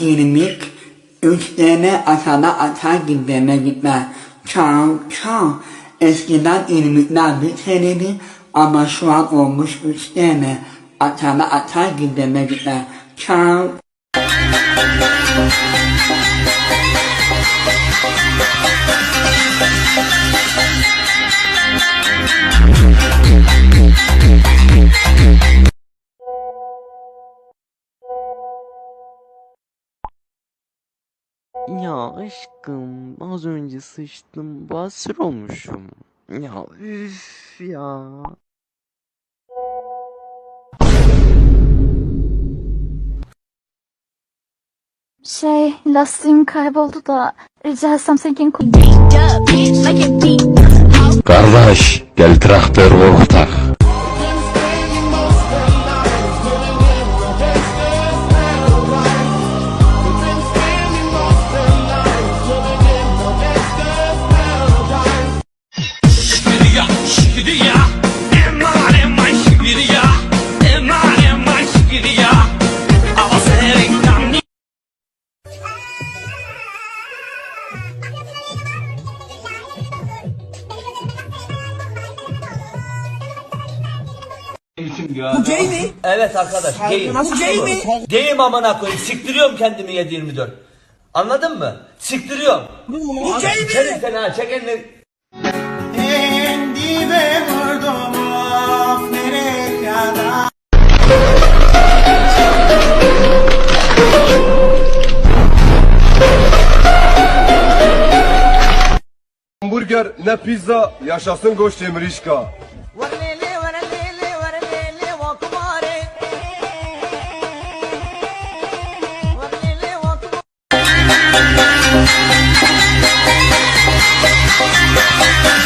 İrmik, üç tane aşağıda atar gitmeme gitme. Çal, çal. Eskiden irmikler bir ama şu an olmuş üç tane. Aşağıda atar gitmeme gitme. Çal. Ya aşkım az önce sıçtım basur olmuşum. Ya üf ya. Şey, lastiğim kayboldu da rica etsem seninkini. Kardeş gel traktör korkutak. Bu gay mi? Evet arkadaş gayim. Bu gay mi? Gayim amına koyayım. Siktiriyorum kendimi 7-24. Anladın mı? Siktiriyorum. Bu gay mi? Çekin seni ha çek elini. Hamburger ne pizza yaşasın Goş Demirişka. Thank you.